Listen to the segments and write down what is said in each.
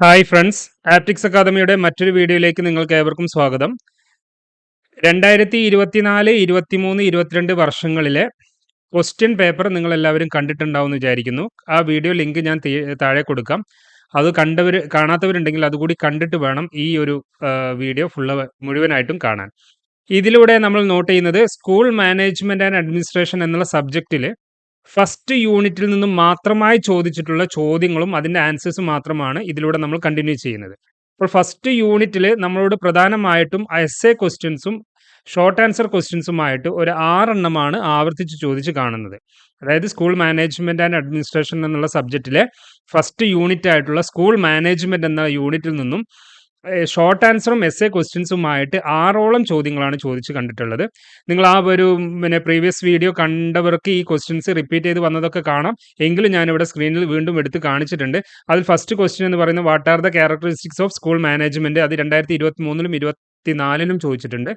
Hi friends optics അക്കാദമിയുടെ മറ്റൊരു വീഡിയോയിലേക്ക് നിങ്ങൾക്ക് ഏവർക്കും സ്വാഗതം. രണ്ടായിരത്തി ഇരുപത്തിനാല് ഇരുപത്തിമൂന്ന് ഇരുപത്തിരണ്ട് വർഷങ്ങളിലെ ക്വസ്റ്റ്യൻ പേപ്പർ നിങ്ങൾ എല്ലാവരും കണ്ടിട്ടുണ്ടാവും വിചാരിക്കുന്നു. ആ വീഡിയോ ലിങ്ക് ഞാൻ താഴെ കൊടുക്കാം. അത് കണ്ടവർ കാണാത്തവരുണ്ടെങ്കിൽ അതുകൂടി കണ്ടിട്ട് വേണം ഈ ഒരു വീഡിയോ ഫുള്ള് മുഴുവനായിട്ടും കാണാൻ. ഇതിലൂടെ നമ്മൾ നോട്ട് ചെയ്യുന്നത് സ്കൂൾ മാനേജ്മെന്റ് ആൻഡ് അഡ്മിനിസ്ട്രേഷൻ എന്നുള്ള സബ്ജക്റ്റിൽ ഫസ്റ്റ് യൂണിറ്റിൽ നിന്നും മാത്രമായി ചോദിച്ചിട്ടുള്ള ചോദ്യങ്ങളും അതിന്റെ ആൻസേഴ്സും മാത്രമാണ് ഇതിലൂടെ നമ്മൾ കണ്ടിന്യൂ ചെയ്യുന്നത്. അപ്പോൾ ഫസ്റ്റ് യൂണിറ്റിൽ നമ്മളോട് പ്രധാനമായിട്ടും എസ് എ ക്വസ്റ്റ്യൻസും ഷോർട്ട് ആൻസർ ക്വസ്റ്റ്യൻസുമായിട്ട് ഒരു ആറെണ്ണമാണ് ആവർത്തിച്ച് ചോദിച്ച് കാണുന്നത്. അതായത് സ്കൂൾ മാനേജ്മെന്റ് ആൻഡ് അഡ്മിനിസ്ട്രേഷൻ എന്നുള്ള സബ്ജക്റ്റിലെ ഫസ്റ്റ് യൂണിറ്റ് ആയിട്ടുള്ള സ്കൂൾ മാനേജ്മെന്റ് എന്ന യൂണിറ്റിൽ നിന്നും ഷോർട്ട് ആൻസറും എസ് എ ക്വസ്റ്റ്യൻസുമായിട്ട് ആറോളം ചോദ്യങ്ങളാണ് ചോദിച്ചു കണ്ടിട്ടുള്ളത്. നിങ്ങൾ ആ ഒരു പിന്നെ പ്രീവിയസ് വീഡിയോ കണ്ടവർക്ക് ഈ ക്വസ്റ്റ്യൻസ് റിപ്പീറ്റ് ചെയ്ത് വന്നതൊക്കെ കാണാം. എങ്കിലും ഞാനിവിടെ സ്ക്രീനിൽ വീണ്ടും എടുത്ത് കാണിച്ചിട്ടുണ്ട്. അതിൽ ഫസ്റ്റ് ക്വസ്റ്റ്യൻ എന്ന് പറയുന്നത് what are the characteristics of school management അത് രണ്ടായിരത്തി ഇരുപത്തി മൂന്നിലും ഇരുപത്തി ഇരുപത്തിനാലിലും ചോദിച്ചിട്ടുണ്ട്.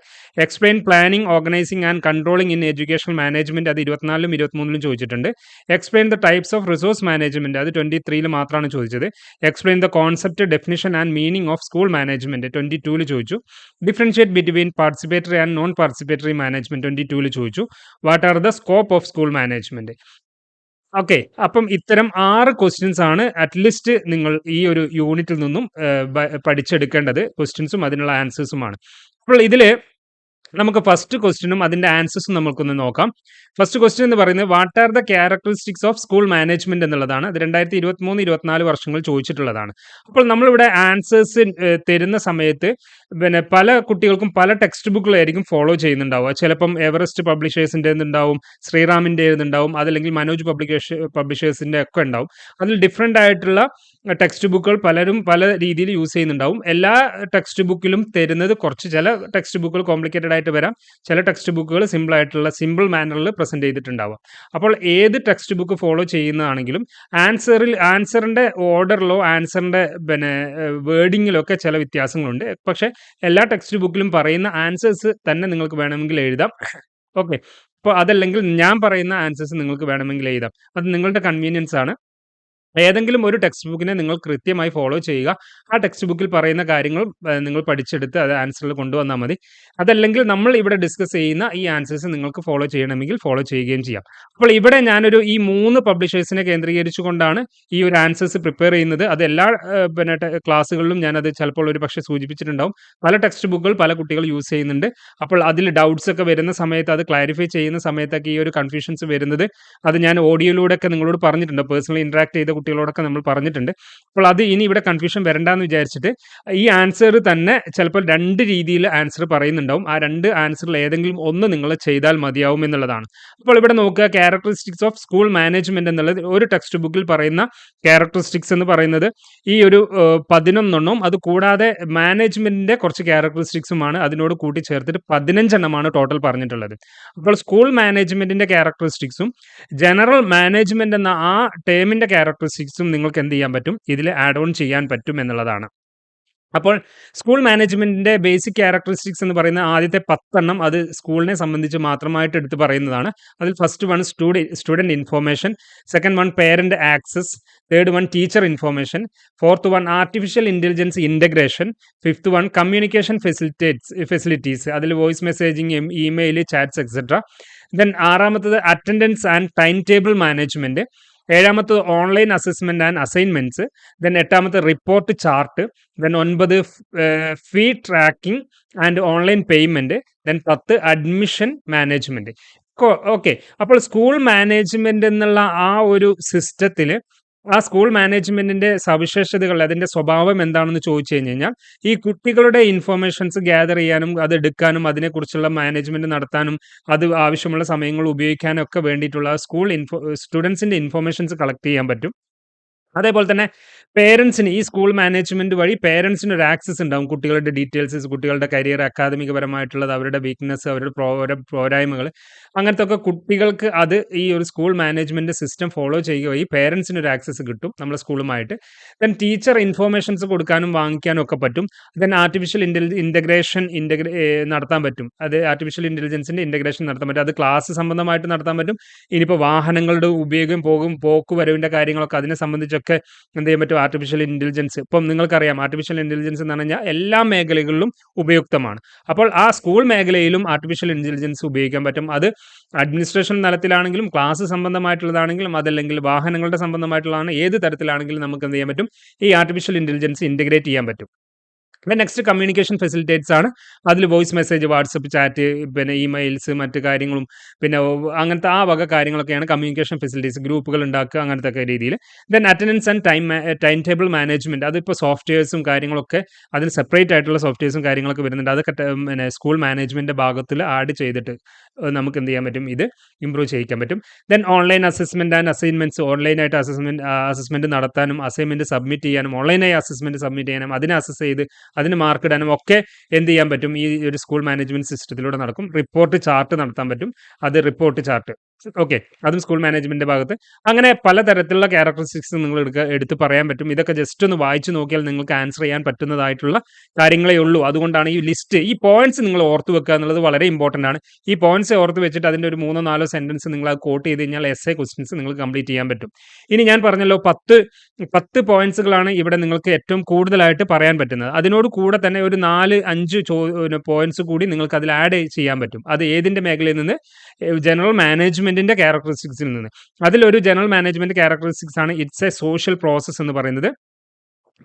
Explain planning organising and controlling in education management അത് ഇരുപത്തിനാലിലും ഇരുപത്തിമൂന്നിലും ചോദിച്ചിട്ടുണ്ട്. Explain the types of resource management അത് ട്വന്റി ത്രീയിൽ മാത്രമാണ് ചോദിച്ചത്. Explain the concept definition and meaning of school management twenty ടൂവിൽ ചോദിച്ചു. Differentiate between participatory and non participatory management twenty ടൂവിൽ ചോദിച്ചു. What are the scope of school management okay അപ്പം ഇത്തരം ആറ് ക്വസ്റ്റ്യൻസ് ആണ് അറ്റ്ലീസ്റ്റ് നിങ്ങൾ ഈ ഒരു യൂണിറ്റിൽ നിന്നും പഠിച്ചെടുക്കേണ്ടത്. ക്വസ്റ്റ്യൻസും അതിനുള്ള ആൻസേഴ്സുമാണ് അപ്പോൾ ഇതിൽ നമുക്ക് ഫസ്റ്റ് ക്വസ്റ്റ്യനും അതിന്റെ ആൻസേഴ്സും നമുക്കൊന്ന് നോക്കാം. ഫസ്റ്റ് ക്വസ്റ്റ്യൻ എന്ന് പറയുന്നത് what are the characteristics of school management എന്നുള്ളതാണ്. അത് രണ്ടായിരത്തി ഇരുപത്തി മൂന്ന് ഇരുപത്തിനാല് വർഷങ്ങൾ ചോദിച്ചിട്ടുള്ളതാണ്. അപ്പോൾ നമ്മളിവിടെ ആൻസേഴ്സ് തരുന്ന സമയത്ത് പിന്നെ പല കുട്ടികൾക്കും പല ടെക്സ്റ്റ് ബുക്കുകളായിരിക്കും ഫോളോ ചെയ്യുന്നുണ്ടാവുക. ചിലപ്പം എവറസ്റ്റ് പബ്ലിഷേഴ്സിന്റെ ഉണ്ടാവും ശ്രീറാമിന്റെ ഉണ്ടാവും അതല്ലെങ്കിൽ മനോജ് പബ്ലിക്കേഷൻ പബ്ലിഷേഴ്സിന്റെ ഒക്കെ ഉണ്ടാവും. അതിൽ ഡിഫറെന്റ് ആയിട്ടുള്ള ടെക്സ്റ്റ് ബുക്കുകൾ പലരും പല രീതിയിൽ യൂസ് ചെയ്യുന്നുണ്ടാവും. എല്ലാ ടെക്സ്റ്റ് ബുക്കിലും തരുന്നത് കുറച്ച് ചില ടെക്സ്റ്റ് ബുക്കുകൾ കോംപ്ലിക്കേറ്റഡ് ആയിട്ട് വരാം. ചില ടെക്സ്റ്റ് ബുക്കുകൾ സിമ്പിൾ ആയിട്ടുള്ള സിമ്പിൾ മാനറിൽ പ്രസന്റ് ചെയ്തിട്ടുണ്ടാവാം. അപ്പോൾ ഏത് ടെക്സ്റ്റ് ബുക്ക് ഫോളോ ചെയ്യുന്നതാണെങ്കിലും ആൻസറിൽ ആൻസറിന്റെ ഓർഡറിലോ ആൻസറിന്റെ പിന്നെ വേർഡിങ്ങിലോ ഒക്കെ ചില വ്യത്യാസങ്ങളുണ്ട്. പക്ഷേ എല്ലാ ടെക്സ്റ്റ് ബുക്കിലും പറയുന്ന ആൻസേഴ്സ് തന്നെ നിങ്ങൾക്ക് വേണമെങ്കിൽ എഴുതാം. ഓക്കെ. അപ്പോൾ അതല്ലെങ്കിൽ ഞാൻ പറയുന്ന ആൻസേഴ്സ് നിങ്ങൾക്ക് വേണമെങ്കിൽ എഴുതാം. അത് നിങ്ങളുടെ കൺവീനിയൻസ് ആണ് ഏതെങ്കിലും ഒരു ടെക്സ്റ്റ് ബുക്കിനെ നിങ്ങൾ കൃത്യമായി ഫോളോ ചെയ്യുക. ആ ടെക്സ്റ്റ് ബുക്കിൽ പറയുന്ന കാര്യങ്ങൾ നിങ്ങൾ പഠിച്ചെടുത്ത് അത് ആൻസറിൽ കൊണ്ടുവന്നാൽ മതി. അതല്ലെങ്കിൽ നമ്മൾ ഇവിടെ ഡിസ്കസ് ചെയ്യുന്ന ഈ ആൻസേഴ്സ് നിങ്ങൾക്ക് ഫോളോ ചെയ്യണമെങ്കിൽ ഫോളോ ചെയ്യുകയും ചെയ്യാം. അപ്പോൾ ഇവിടെ ഞാനൊരു ഈ മൂന്ന് പബ്ലിഷേഴ്സിനെ കേന്ദ്രീകരിച്ചുകൊണ്ടാണ് ഈ ഒരു ആൻസേഴ്സ് പ്രിപ്പയർ ചെയ്യുന്നത്. അത് എല്ലാ പിന്നെ ക്ലാസ്സുകളിലും ഞാനത് ചിലപ്പോൾ ഒരു പക്ഷേ സൂചിപ്പിച്ചിട്ടുണ്ടാവും. പല ടെക്സ്റ്റ് ബുക്കുകൾ പല കുട്ടികൾ യൂസ് ചെയ്യുന്നുണ്ട്. അപ്പോൾ അതിൽ ഡൗട്ട്സ് ഒക്കെ വരുന്ന സമയത്ത് അത് ക്ലാരിഫൈ ചെയ്യുന്ന സമയത്തൊക്കെ ഈ ഒരു കൺഫ്യൂഷൻസ് വരുന്നത്. അത് ഞാൻ ഓഡിയോയിലൂടെ ഒക്കെ നിങ്ങളോട് പറഞ്ഞിട്ടുണ്ട്. പേഴ്സണലി ഇൻട്രാക്ട് ചെയ്ത കുട്ടികളോടൊക്കെ നമ്മൾ പറഞ്ഞിട്ടുണ്ട്. അപ്പോൾ അത് ഇനി ഇവിടെ കൺഫ്യൂഷൻ വരണ്ടെന്ന് വിചാരിച്ചിട്ട് ഈ ആൻസർ തന്നെ ചിലപ്പോൾ രണ്ട് രീതിയിൽ ആൻസർ പറയുന്നുണ്ടാവും. ആ രണ്ട് ആൻസറിൽ ഏതെങ്കിലും ഒന്ന് നിങ്ങൾ ചെയ്താൽ മതിയാവും എന്നുള്ളതാണ്. അപ്പോൾ ഇവിടെ നോക്കുക ക്യാരക്ടറിസ്റ്റിക്സ് ഓഫ് സ്കൂൾ മാനേജ്മെന്റ് എന്നുള്ളത് ഒരു ടെക്സ്റ്റ് ബുക്കിൽ പറയുന്ന ക്യാരക്ടറിസ്റ്റിക്സ് എന്ന് പറയുന്നത് ഈ ഒരു പതിനൊന്നെണ്ണം അത് കൂടാതെ മാനേജ്മെന്റിന്റെ കുറച്ച് ക്യാരക്ടറിസ്റ്റിക്സുമാണ് അതിനോട് കൂട്ടി ചേർത്തിട്ട് പതിനഞ്ചെണ്ണമാണ് ടോട്ടൽ പറഞ്ഞിട്ടുള്ളത്. അപ്പോൾ സ്കൂൾ മാനേജ്മെന്റിന്റെ ക്യാരക്ടറിസ്റ്റിക്സും ജനറൽ മാനേജ്മെന്റ് എന്ന ആ ടേമിന്റെ ക്യാരക്ടർ ക്യാരക്ടറിസ്റ്റിക്സും നിങ്ങൾക്ക് എന്ത് ചെയ്യാൻ പറ്റും? ഇതിൽ ആഡ് ഓൺ ചെയ്യാൻ പറ്റും എന്നുള്ളതാണ്. അപ്പോൾ സ്കൂൾ മാനേജ്മെന്റിന്റെ ബേസിക് ക്യാരക്ടറിസ്റ്റിക്സ് എന്ന് പറയുന്ന ആദ്യത്തെ പത്തെണ്ണം അത് സ്കൂളിനെ സംബന്ധിച്ച് മാത്രമായിട്ട് എടുത്ത് പറയുന്നതാണ്. അതിൽ first one study student information second one parent access third one teacher information fourth one artificial intelligence integration fifth one communication facilitates facilities അതിൽ voice messaging email chats etcetera then ആറാമത്തത് attendance and time table management ഏഴാമത്തത് online assessment and assignments then എട്ടാമത്തെ report chart then ഒൻപത് fee tracking and online payment then പത്ത് admission management okay അപ്പോൾ school management എന്നുള്ള ആ ഒരു സിസ്റ്റത്തിൽ ആ സ്കൂൾ മാനേജ്മെന്റിന്റെ സവിശേഷതകൾ അതിന്റെ സ്വഭാവം എന്താണെന്ന് ചോദിച്ചു കഴിഞ്ഞ് കഴിഞ്ഞാൽ ഈ കുട്ടികളുടെ ഇൻഫർമേഷൻസ് ഗ്യാദർ ചെയ്യാനും അത് എടുക്കാനും അതിനെക്കുറിച്ചുള്ള മാനേജ്മെന്റ് നടത്താനും അത് ആവശ്യമുള്ള സമയങ്ങൾ ഉപയോഗിക്കാനും ഒക്കെ വേണ്ടിയിട്ടുള്ള സ്കൂൾ ഇൻഫോ സ്റ്റുഡൻസിന്റെ ഇൻഫർമേഷൻസ് കളക്ട് ചെയ്യാൻ പറ്റും. അതേപോലെ തന്നെ പേരൻസിന് ഈ സ്കൂൾ മാനേജ്മെന്റ് വഴി പേരൻസിന് ഒരു ആക്സസ് ഉണ്ടാവും. കുട്ടികളുടെ ഡീറ്റെയിൽസ് കുട്ടികളുടെ കരിയർ അക്കാദമികപരമായിട്ടുള്ളത് അവരുടെ വീക്ക്നെസ് അവരുടെ പോരായ്മകൾ. അങ്ങനത്തെ ഒക്കെ കുട്ടികൾക്ക് അത് ഈ ഒരു സ്കൂൾ മാനേജ്മെന്റ് സിസ്റ്റം ഫോളോ ചെയ്യുക വഴി പേരൻസിന് ഒരു ആക്സസ് കിട്ടും നമ്മുടെ സ്കൂളുമായിട്ട് ദെൻ ടീച്ചർ ഇൻഫോർമേഷൻസ് കൊടുക്കാനും വാങ്ങിക്കാനും ഒക്കെ പറ്റും. Then artificial intelli integration integra നടത്താൻ പറ്റും. അത് ആർട്ടിഫിഷ്യൽ ഇന്റലിജൻസിന്റെ ഇന്റഗ്രേഷൻ നടത്താൻ പറ്റും. അത് ക്ലാസ് സംബന്ധമായിട്ട് നടത്താൻ പറ്റും. ഇനിയിപ്പോൾ വാഹനങ്ങളുടെ ഉപയോഗം പോകും പോക്കുവരവിന്റെ കാര്യങ്ങളൊക്കെ അതിനെ സംബന്ധിച്ചൊക്കെ എന്ത് ചെയ്യാൻ പറ്റും? ആർട്ടിഫിഷ്യൽ ഇന്റലിജൻസ് ഇപ്പം നിങ്ങൾക്കറിയാം ആർട്ടിഫിഷ്യൽ ഇന്റലിജൻസ് എന്ന് പറഞ്ഞാൽ എല്ലാ മേഖലകളിലും ഉപയുക്തമാണ്. അപ്പോൾ ആ സ്കൂൾ മേഖലയിലും ആർട്ടിഫിഷ്യൽ ഇന്റലിജൻസ് ഉപയോഗിക്കാൻ പറ്റും. അത് അഡ്മിനിസ്ട്രേഷൻ തലത്തിലാണെങ്കിലും ക്ലാസ് സംബന്ധമായിട്ടുള്ളതാണെങ്കിലും അതല്ലെങ്കിൽ വാഹനങ്ങളുടെ സംബന്ധമായിട്ടുള്ളതാണ് ഏത് തരത്തിലാണെങ്കിലും നമുക്ക് എന്ത് ചെയ്യാൻ പറ്റും? ഈ ആർട്ടിഫിഷ്യൽ ഇന്റലിജൻസ് ഇന്റഗ്രേറ്റ് ചെയ്യാൻ പറ്റും. പിന്നെ നെക്സ്റ്റ് കമ്മ്യൂണിക്കേഷൻ ഫെസിലിറ്റേറ്റ്സ് ആണ്. അതിൽ വോയിസ് മെസ്സേജ് വാട്സപ്പ് ചാറ്റ് പിന്നെ ഇമെയിൽസ് മറ്റു കാര്യങ്ങളും പിന്നെ അങ്ങനത്തെ ആ വക കാര്യങ്ങളൊക്കെയാണ് കമ്മ്യൂണിക്കേഷൻ ഫെസിലിറ്റീസ് ഗ്രൂപ്പുകൾ ഉണ്ടാക്കുക അങ്ങനത്തെ ഒക്കെ രീതിയിൽ then attendance and time time table management അതിപ്പോൾ സോഫ്റ്റ്വെയർസും കാര്യങ്ങളൊക്കെ അതിൽ സെപ്പറേറ്റ് ആയിട്ടുള്ള സോഫ്റ്റ്വെയർസും കാര്യങ്ങളൊക്കെ വരുന്നുണ്ട്. അതൊക്കെ പിന്നെ സ്കൂൾ മാനേജ്മെന്റ് ഭാഗത്തിൽ ആഡ് ചെയ്തിട്ട് നമുക്ക് എന്ത് ചെയ്യാൻ പറ്റും? ഇത് ഇമ്പ്രൂവ് ചെയ്യിക്കാൻ പറ്റും. Then online assessment and assignments ഓൺലൈനായിട്ട് അസസ്മെന്റ് അസസ്മെന്റ് നടത്താനും അസൈൻമെന്റ് സബ്മിറ്റ് ചെയ്യാനും ഓൺലൈനായി അസസ്മെന്റ് സബ്മിറ്റ് ചെയ്യാനും അതിനെ അസസ് ചെയ്ത് അതിന് മാർക്ക് ഇടാനും ഒക്കെ എന്ത് ചെയ്യാൻ പറ്റും? ഈ ഒരു സ്കൂൾ മാനേജ്മെന്റ് സിസ്റ്റത്തിലൂടെ നടക്കും. റിപ്പോർട്ട് ചാർട്ട് നടത്താൻ പറ്റും. അത് റിപ്പോർട്ട് ചാർട്ട് ഓക്കെ. അതും സ്കൂൾ മാനേജ്മെന്റ് ഭാഗത്ത്. അങ്ങനെ പലതരത്തിലുള്ള ക്യാരക്ടറിസ്റ്റിക്സ് നിങ്ങൾ എടുക്കുക എടുത്ത് പറയാൻ പറ്റും. ഇതൊക്കെ ജസ്റ്റ് ഒന്ന് വായിച്ചു നോക്കിയാൽ നിങ്ങൾക്ക് ആൻസർ ചെയ്യാൻ പറ്റുന്നതായിട്ടുള്ള കാര്യങ്ങളേ ഉള്ളൂ. അതുകൊണ്ടാണ് ഈ ലിസ്റ്റ് ഈ പോയിന്റ്സ് നിങ്ങൾ ഓർത്ത് വെക്കുക എന്നുള്ളത് വളരെ ഇമ്പോർട്ടന്റ് ആണ്. ഈ പോയിന്റ്സ് ഓർത്ത് വെച്ചിട്ട് അതിന്റെ ഒരു മൂന്നോ നാലോ സെന്റൻസ് നിങ്ങൾ അത് കോട്ട് ചെയ്ത് കഴിഞ്ഞാൽ എസ് എ ക്വസ്റ്റ്യൻസ് നിങ്ങൾ കംപ്ലീറ്റ് ചെയ്യാൻ പറ്റും. ഇനി ഞാൻ പറഞ്ഞല്ലോ പത്ത് പത്ത് പോയിന്റ്സുകളാണ് ഇവിടെ നിങ്ങൾക്ക് ഏറ്റവും കൂടുതലായിട്ട് പറയാൻ പറ്റുന്നത്. അതിനോട് കൂടെ തന്നെ ഒരു നാല് അഞ്ച് പോയിന്റ്സ് കൂടി നിങ്ങൾക്ക് അതിൽ ആഡ് ചെയ്യാൻ പറ്റും. അത് ഏതിന്റെ മേഖലയിൽ നിന്ന്? ജനറൽ മാനേജ്മെന്റിന്റെ ക്യാരക്ടറിസ്റ്റിക്സിൽ നിന്ന്. അതിലൊരു ജനറൽ മാനേജ്മെന്റ് ക്യാരക്ടറിസ്റ്റിക്സ് ആണ് ഇറ്റ്സ് എ സോഷ്യൽ പ്രോസസ്സ് എന്ന് പറയുന്നത്.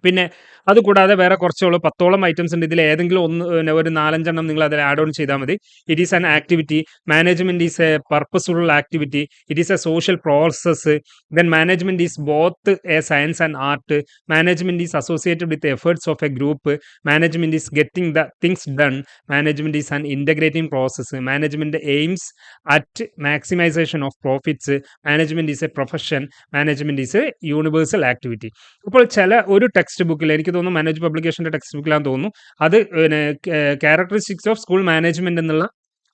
പിന്നെ അതുകൂടാതെ വേറെ കുറച്ചുള്ള. പത്തോളം ഐറ്റംസ് ഉണ്ട്. ഇതിൽ ഏതെങ്കിലും ഒന്ന് പിന്നെ ഒരു നാലഞ്ചെണ്ണം നിങ്ങൾ അതിൽ ആഡ് ഓൺ ചെയ്താൽ മതി. It is an activity management is a purposeful activity it is a social process then management is both a science and art management is associated with efforts of a group management is getting the things done management is an integrating process management aims at maximisation of profits management is a profession management is a universal activity അപ്പോൾ ചില ഒരു text ബുക്കിൽ എനിക്ക് തോന്നുന്നു manage പബ്ലിക്കേഷന്റെ text ബുക്കിലാന്ന് തോന്നുന്നു. അത് പിന്നെ characteristics of school management എന്നുള്ള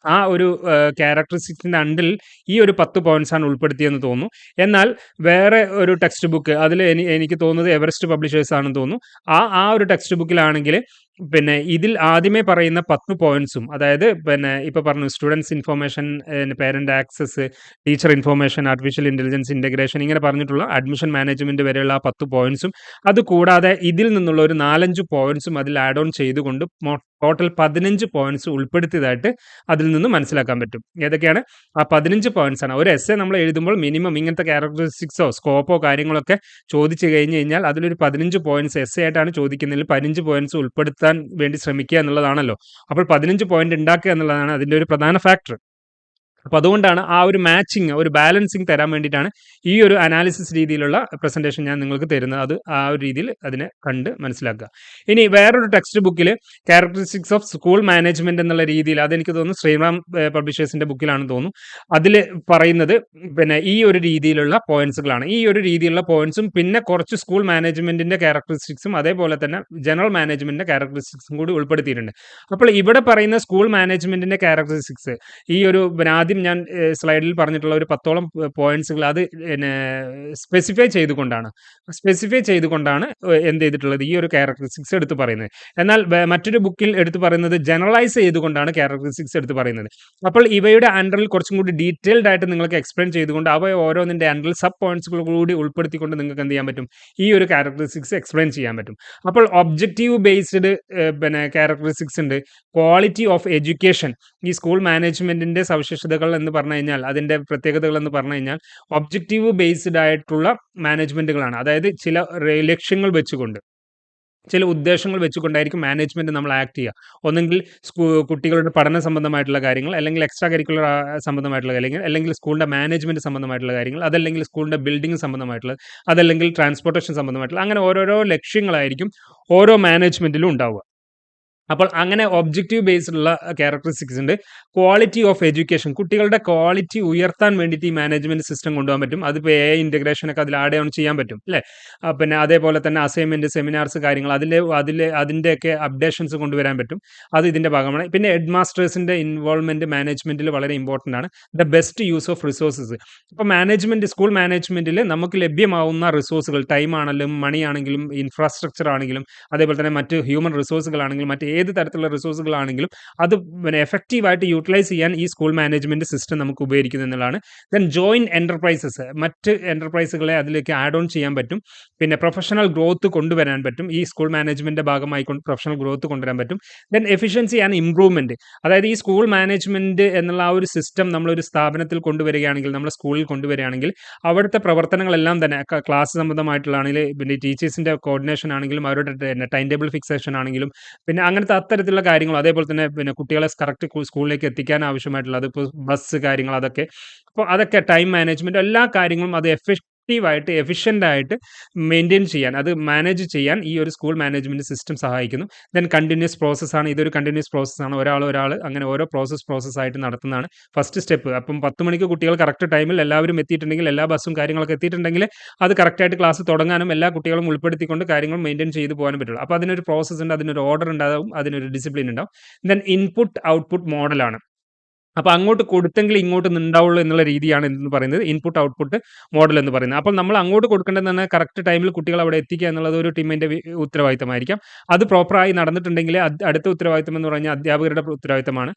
ആ ഒരു ക്യാരക്ടറിസ്റ്റിക്സിന്റെ അണ്ടിൽ ഈ ഒരു പത്ത് പോയിന്റ്സ് ആണ് ഉൾപ്പെടുത്തിയെന്ന് തോന്നുന്നു. എന്നാൽ വേറെ ഒരു ടെക്സ്റ്റ് ബുക്ക് അതിൽ എനിക്ക് തോന്നുന്നത് എവറസ്റ്റ് പബ്ലിഷേഴ്സ് ആണെന്ന് തോന്നുന്നു. ആ ആ ഒരു ടെക്സ്റ്റ് ബുക്കിലാണെങ്കിൽ പിന്നെ ഇതിൽ ആദ്യമേ പറയുന്ന പത്ത് പോയിന്റ്സും അതായത് പിന്നെ ഇപ്പോൾ പറഞ്ഞു students information parent access teacher information artificial intelligence integration ഇങ്ങനെ പറഞ്ഞിട്ടുള്ള അഡ്മിഷൻ മാനേജ്മെന്റ് വരെയുള്ള ആ പത്ത് പോയിന്റ്സും അതുകൂടാതെ ഇതിൽ നിന്നുള്ള ഒരു നാലഞ്ച് പോയിന്റ്സും അതിൽ ആഡ് ഓൺ ചെയ്തുകൊണ്ട് ടോട്ടൽ പതിനഞ്ച് പോയിന്റ്സ് ഉൾപ്പെടുത്തിയതായിട്ട് അതിൽ നിന്ന് മനസ്സിലാക്കാൻ പറ്റും. ഏതൊക്കെയാണ്? ആ പതിനഞ്ച് പോയിന്റ്സ് ആണ്. ഒരു എസ് നമ്മൾ എഴുതുമ്പോൾ മിനിമം ഇങ്ങനത്തെ ക്യാരക്ടറിസ്റ്റിക്സോ സ്കോപ്പോ കാര്യങ്ങളൊക്കെ ചോദിച്ചു കഴിഞ്ഞ് കഴിഞ്ഞാൽ അതിലൊരു പതിനഞ്ച് പോയിന്റ്സ് എസ് ആയിട്ടാണ് ചോദിക്കുന്നതിൽ പതിനഞ്ച് പോയിന്റ്സ് ഉൾപ്പെടുത്താൻ വേണ്ടി ശ്രമിക്കുക എന്നുള്ളതാണല്ലോ. അപ്പോൾ പതിനഞ്ച് പോയിന്റ് ഉണ്ടാക്കുക എന്നുള്ളതാണ് അതിന്റെ ഒരു പ്രധാന ഫാക്ടർ അപ്പോൾ അതുകൊണ്ടാണ് ആ ഒരു മാച്ചിങ് ഒരു ബാലൻസിങ് തരാൻ വേണ്ടിയിട്ടാണ് ഈ ഒരു അനാലിസിസ് രീതിയിലുള്ള പ്രസന്റേഷൻ ഞാൻ നിങ്ങൾക്ക് തരുന്നത്. അത് ആ ഒരു രീതിയിൽ അതിനെ കണ്ട് മനസ്സിലാക്കുക. ഇനി വേറൊരു ടെക്സ്റ്റ് ബുക്കിൽ ക്യാരക്ടറിസ്റ്റിക്സ് ഓഫ് സ്കൂൾ മാനേജ്മെന്റ് എന്നുള്ള രീതിയിൽ അതെനിക്ക് തോന്നുന്നു ശ്രീറാം പബ്ലിഷേഴ്സിന്റെ ബുക്കിലാണെന്ന് തോന്നുന്നു. അതിൽ പറയുന്നത് പിന്നെ ഈ ഒരു രീതിയിലുള്ള പോയിന്റ്സുകളാണ് ഈ ഒരു രീതിയിലുള്ള പോയിന്റ്സും പിന്നെ കുറച്ച് സ്കൂൾ മാനേജ്മെന്റിന്റെ ക്യാരക്ടറിസ്റ്റിക്സും അതേപോലെ തന്നെ ജനറൽ മാനേജ്മെന്റിന്റെ ക്യാരക്ടറിസ്റ്റിക്സും കൂടി ഉൾപ്പെടുത്തിയിട്ടുണ്ട്. അപ്പോൾ ഇവിടെ പറയുന്ന സ്കൂൾ മാനേജ്മെന്റിന്റെ ക്യാരക്ടറിസ്റ്റിക്സ് ഈ ഒരു ആദ്യം ഞാൻ സ്ലൈഡിൽ പറഞ്ഞിട്ടുള്ള ഒരു പത്തോളം പോയിന്റ്സുകൾ അത് സ്പെസിഫൈ ചെയ്തുകൊണ്ടാണ്. സ്പെസിഫൈ ചെയ്തുകൊണ്ടാണ് എന്ത് ചെയ്തിട്ടുള്ളത്? ഈ ഒരു ക്യാരക്ടറിസ്റ്റിക്സ് എടുത്ത് പറയുന്നത്. എന്നാൽ മറ്റൊരു ബുക്കിൽ എടുത്ത് പറയുന്നത് ജനറലൈസ് ചെയ്തുകൊണ്ടാണ് ക്യാരക്ടറിസ്റ്റിക്സ് എടുത്ത് പറയുന്നത്. അപ്പോൾ ഇവയുടെ അണ്ടറിൽ കുറച്ചും കൂടി ഡീറ്റെയിൽഡ് ആയിട്ട് നിങ്ങൾക്ക് എക്സ്പ്ലെയിൻ ചെയ്തുകൊണ്ട് അവ ഓരോന്നിന്റെ അണ്ടറിൽ സബ് പോയിന്റ്സുകൾ കൂടി ഉൾപ്പെടുത്തിക്കൊണ്ട് നിങ്ങൾക്ക് എന്ത് ചെയ്യാൻ പറ്റും? ഈ ഒരു ക്യാരക്ടറിസ്റ്റിക്സ് എക്സ്പ്ലെയിൻ ചെയ്യാൻ പറ്റും. അപ്പോൾ ഒബ്ജക്റ്റീവ് ബേസ്ഡ് പിന്നെ ക്യാരക്ടറിസ്റ്റിക്സ് ഉണ്ട്. ക്വാളിറ്റി ഓഫ് എഡ്യൂക്കേഷൻ ഈ സ്കൂൾ മാനേജ്മെന്റിന്റെ സവിശേഷതകൾ എന്ന് പറഞ്ഞു കഴിഞ്ഞാൽ അതിന്റെ പ്രത്യേകതകൾ എന്ന് പറഞ്ഞു കഴിഞ്ഞാൽ ഒബ്ജക്റ്റീവ് ബേസ്ഡ് ആയിട്ടുള്ള മാനേജ്മെന്റുകളാണ്. അതായത് ചില ലക്ഷ്യങ്ങൾ വെച്ചുകൊണ്ട് ചില ഉദ്ദേശങ്ങൾ വെച്ചുകൊണ്ടായിരിക്കും മാനേജ്മെന്റ് നമ്മൾ ആക്ട് ചെയ്യുക. ഒന്നെങ്കിൽ സ്കൂ കുട്ടികളുടെ പഠന സംബന്ധമായിട്ടുള്ള കാര്യങ്ങൾ അല്ലെങ്കിൽ എക്സ്ട്രാ കരിക്കുലർ സംബന്ധമായിട്ടുള്ള കാര്യങ്ങൾ അല്ലെങ്കിൽ സ്കൂളിന്റെ മാനേജ്മെന്റ് സംബന്ധമായിട്ടുള്ള കാര്യങ്ങൾ അതല്ലെങ്കിൽ സ്കൂളിന്റെ ബിൽഡിംഗ് സംബന്ധമായിട്ടുള്ളത് അതല്ലെങ്കിൽ ട്രാൻസ്പോർട്ടേഷൻ സംബന്ധമായിട്ടുള്ള അങ്ങനെ ഓരോരോ ലക്ഷ്യങ്ങളായിരിക്കും ഓരോ മാനേജ്മെന്റിലും ഉണ്ടാവുക. അപ്പോൾ അങ്ങനെ ഒബ്ജക്റ്റീവ് ബേസ്ഡ് ഉള്ള ക്യാരക്ടറിസ്റ്റിക്സ് ഉണ്ട്. ക്വാളിറ്റി ഓഫ് എഡ്യൂക്കേഷൻ കുട്ടികളുടെ ക്വാളിറ്റി ഉയർത്താൻ വേണ്ടിയിട്ട് ഈ മാനേജ്മെന്റ് സിസ്റ്റം കൊണ്ടുപോകാൻ പറ്റും. അതിപ്പോൾ എ ഇന്റഗ്രേഷൻ ഒക്കെ അതിൽ ആഡ് ഓൺ ചെയ്യാൻ പറ്റും അല്ലേ? പിന്നെ അതേപോലെ തന്നെ അസൈൻമെന്റ് സെമിനാർസ് കാര്യങ്ങൾ അതിൽ അതിൽ അതിന്റെയൊക്കെ അപ്ഡേഷൻസ് കൊണ്ടുവരാൻ പറ്റും. അത് ഇതിന്റെ ഭാഗമാണ്. പിന്നെ ഹെഡ് മാസ്റ്റേഴ്സിന്റെ ഇൻവോൾവ്മെന്റ് മാനേജ്മെന്റിൽ വളരെ ഇമ്പോർട്ടന്റ് ആണ്. The best use of resources ഇപ്പോൾ മാനേജ്മെന്റ് സ്കൂൾ മാനേജ്മെന്റിൽ നമുക്ക് ലഭ്യമാവുന്ന റിസോഴ്സുകൾ ടൈം ആണെങ്കിലും മണി ആണെങ്കിലും ഇൻഫ്രാസ്ട്രക്ചർ ആണെങ്കിലും അതേപോലെ തന്നെ മറ്റ് ഹ്യൂമൻ റിസോഴ്സുകളാണെങ്കിലും മറ്റ് ഏത് തരത്തിലുള്ള റിസോഴ്സുകളാണെങ്കിലും അത് പിന്നെ എഫക്റ്റീവായിട്ട് യൂട്ടിലൈസ് ചെയ്യാൻ ഈ സ്കൂൾ മാനേജ്മെന്റ് സിസ്റ്റം നമുക്ക് ഉപയോഗിക്കുന്നു എന്നുള്ളതാണ്. ദെൻ ജോയിൻ എന്റർപ്രൈസസ് മറ്റ് എന്റർപ്രൈസുകളെ അതിലേക്ക് ആഡ് ഓൺ ചെയ്യാൻ പറ്റും. പിന്നെ പ്രൊഫഷണൽ ഗ്രോത്ത് കൊണ്ടുവരാൻ പറ്റും. ഈ സ്കൂൾ മാനേജ്മെന്റിന്റെ ഭാഗമായി കൊണ്ട് പ്രൊഫഷണൽ ഗ്രോത്ത് കൊണ്ടുവരാൻ പറ്റും. ദെൻ എഫിഷ്യൻസി ആൻഡ് ഇംപ്രൂവ്മെന്റ് അതായത് ഈ സ്കൂൾ മാനേജ്മെന്റ് എന്നുള്ള ആ ഒരു സിസ്റ്റം നമ്മളൊരു സ്ഥാപനത്തിൽ കൊണ്ടുവരികയാണെങ്കിൽ നമ്മുടെ സ്കൂളിൽ കൊണ്ടുവരികയാണെങ്കിൽ അവിടുത്തെ പ്രവർത്തനങ്ങളെല്ലാം തന്നെ ക്ലാസ് സംബന്ധമായിട്ടുള്ളതാണെങ്കിൽ പിന്നെ ടീച്ചേഴ്സിന്റെ കോർഡിനേഷൻ ആണെങ്കിലും അവരുടെ ടൈം ടേബിൾ ഫിക്സേഷൻ ആണെങ്കിലും പിന്നെ അങ്ങനത്തെ അത്തരത്തിലുള്ള കാര്യങ്ങൾ അതേപോലെ തന്നെ പിന്നെ കുട്ടികളെ കറക്റ്റ് സ്കൂളിലേക്ക് എത്തിക്കാൻ ആവശ്യമായിട്ടുള്ള അതിപ്പോൾ ബസ് കാര്യങ്ങൾ അതൊക്കെ. അപ്പോൾ അതൊക്കെ ടൈം മാനേജ്മെന്റ് എല്ലാ കാര്യങ്ങളും അത് എഫക്റ്റീവായിട്ട് എഫിഷ്യന്റ് ആയിട്ട് മെയിന്റെയിൻ ചെയ്യാൻ അത് മാനേജ് ചെയ്യാൻ ഈ ഒരു സ്കൂൾ മാനേജ്മെന്റ് സിസ്റ്റം സഹായിക്കുന്നു. ദെൻ കണ്ടിന്യൂസ് പ്രോസസ്സാണ് ഇതൊരു കണ്ടിന്യൂസ് പ്രോസസ്സാണ് ഒരാൾ ഒരാൾ അങ്ങനെ ഓരോ പ്രോസസ്സ് പ്രോസസ്സായിട്ട് നടത്തുന്നതാണ്. ഫസ്റ്റ് സ്റ്റെപ്പ് അപ്പം പത്ത് മണിക്ക് കുട്ടികൾ കറക്റ്റ് ടൈമിൽ എല്ലാവരും എത്തിയിട്ടുണ്ടെങ്കിൽ എല്ലാ ബസ്സും കാര്യങ്ങളൊക്കെ എത്തിയിട്ടുണ്ടെങ്കിൽ അത് കറക്റ്റായിട്ട് ക്ലാസ് തുടങ്ങാനും എല്ലാ കുട്ടികളും ഉൾപ്പെടുത്തിക്കൊണ്ട് കാര്യങ്ങൾ മെയിന്റെയിൻ ചെയ്തു പോകാനും പറ്റുള്ളൂ. അപ്പോൾ അതിനൊരു പ്രോസസ്സ് ഉണ്ട് അതിനൊരു ഓർഡർ ഉണ്ടാകും അതിനൊരു ഡിസിപ്ലിൻ ഉണ്ടാവും. ദെൻ ഇൻപുട്ട് ഔട്ട്പുട്ട് മോഡലാണ് അപ്പോൾ അങ്ങോട്ട് കൊടുത്തെങ്കിൽ ഇങ്ങോട്ട് ഉണ്ടാവുള്ളൂ എന്നുള്ള രീതിയാണ് എന്ന് പറയുന്നത് ഇൻപുട്ട് ഔട്ട്പുട്ട് മോഡൽ എന്ന് പറയുന്നത്. അപ്പോൾ നമ്മൾ അങ്ങോട്ട് കൊടുക്കേണ്ടതെന്ന് കറക്റ്റ് ടൈമിൽ കുട്ടികൾ അവിടെ എത്തിക്കുക എന്നുള്ളത് ഒരു ടീമിന്റെ ഉത്തരവാദിത്തമായിരിക്കും. അത് പ്രോപ്പറായി നടന്നിട്ടുണ്ടെങ്കിൽ അടുത്ത ഉത്തരവാദിത്തം എന്ന് പറഞ്ഞാൽ അധ്യാപകരുടെ ഉത്തരവാദിത്തമാണ്.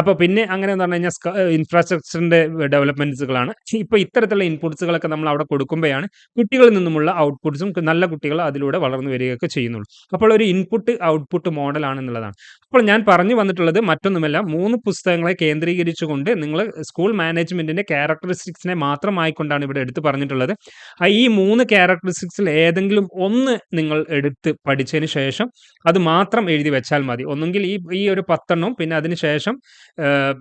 അപ്പോൾ പിന്നെ അങ്ങനെ എന്ന് പറഞ്ഞു കഴിഞ്ഞാൽ ഇൻഫ്രാസ്ട്രക്ചറിന്റെ ഡെവലപ്മെന്റ്സുകളാണ് ഇപ്പോൾ ഇത്തരത്തിലുള്ള ഇൻപുട്സുകളൊക്കെ നമ്മൾ അവിടെ കൊടുക്കുമ്പോഴാണ് കുട്ടികളിൽ നിന്നുമുള്ള ഔട്ട്പുട്സും നല്ല കുട്ടികൾ അതിലൂടെ വളർന്നു വരികയൊക്കെ ചെയ്യുന്നുള്ളൂ. അപ്പോൾ ഒരു ഇൻപുട്ട് ഔട്ട്പുട്ട് മോഡലാണെന്നുള്ളതാണ് അപ്പോൾ ഞാൻ പറഞ്ഞു വന്നിട്ടുള്ളത് മറ്റൊന്നുമല്ല മൂന്ന് പുസ്തകങ്ങളെ കേന്ദ്രീകരിച്ചുകൊണ്ട് നിങ്ങൾ സ്കൂൾ മാനേജ്മെന്റിന്റെ ക്യാരക്ടറിസ്റ്റിക്സിനെ മാത്രമായിക്കൊണ്ടാണ് ഇവിടെ എടുത്തു പറഞ്ഞിട്ടുള്ളത്. ആ ഈ മൂന്ന് ക്യാരക്ടറിസ്റ്റിക്സിൽ ഏതെങ്കിലും ഒന്ന് നിങ്ങൾ എടുത്ത് പഠിച്ചതിന് ശേഷം അത് മാത്രം എഴുതി വെച്ചാൽ മതി. ഒന്നുകിൽ ഈ ഈ ഒരു പത്തെണ്ണം പിന്നെ അതിന് ശേഷം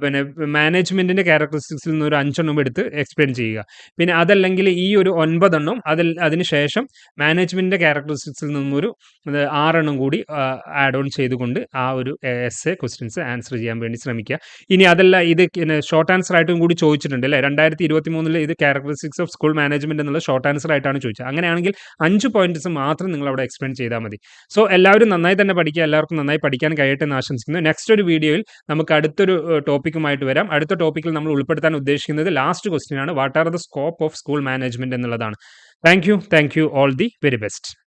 പിന്നെ മാനേജ്മെന്റിന്റെ ക്യാരക്ടറിസ്റ്റിക്സിൽ നിന്ന് ഒരു അഞ്ചെണ്ണം എടുത്ത് എക്സ്പ്ലെയിൻ ചെയ്യുക. പിന്നെ അതല്ലെങ്കിൽ ഈ ഒരു ഒൻപതെണ്ണം അതിൽ അതിന് ശേഷം മാനേജ്മെന്റിന്റെ ക്യാരക്ടറിസ്റ്റിക്സിൽ നിന്നൊരു ആറെണ്ണം കൂടി ആഡ് ഓൺ ചെയ്തുകൊണ്ട് ആ ഒരു എസ് എ ക്വസ്റ്റ്യൻസ് ആൻസർ ചെയ്യാൻ വേണ്ടി ശ്രമിക്കുക. ഇനി അതല്ല ഇത് ഷോർട്ട് ആൻസർ ആയിട്ടും കൂടി ചോദിച്ചിട്ടുണ്ട് അല്ലേ? രണ്ടായിരത്തി ഇരുപത്തി മൂന്നിൽ ഇത് ക്യാരക്ടറിസ്റ്റിക്സ് ഓഫ് സ്കൂൾ മാനേജ്മെന്റ് എന്നുള്ള ഷോർട്ട് ആൻസർ ആയിട്ടാണ് ചോദിച്ചത്. അങ്ങനെയാണെങ്കിൽ അഞ്ച് പോയിന്റ്സ് മാത്രം നിങ്ങൾ അവിടെ എക്സ്പ്ലെയിൻ ചെയ്താൽ മതി. സോ എല്ലാവരും നന്നായി തന്നെ പഠിക്കുക എല്ലാവർക്കും നന്നായി പഠിക്കാൻ കഴിയട്ടെ എന്ന് ആശംസിക്കുന്നു. നെക്സ്റ്റ് ഒരു വീഡിയോയിൽ നമുക്ക് അടുത്തൊരു ടോപ്പിക്കുമായിട്ട് വരാം. അടുത്ത ടോപ്പിക്കിൽ നമ്മൾ ഉൾപ്പെടുത്താൻ ഉദ്ദേശിക്കുന്നത് ലാസ്റ്റ് ക്വസ്റ്റ്യൻ ആണ്. What are the scope of school management എന്നുള്ളതാണ്. Thank you thank you all the very best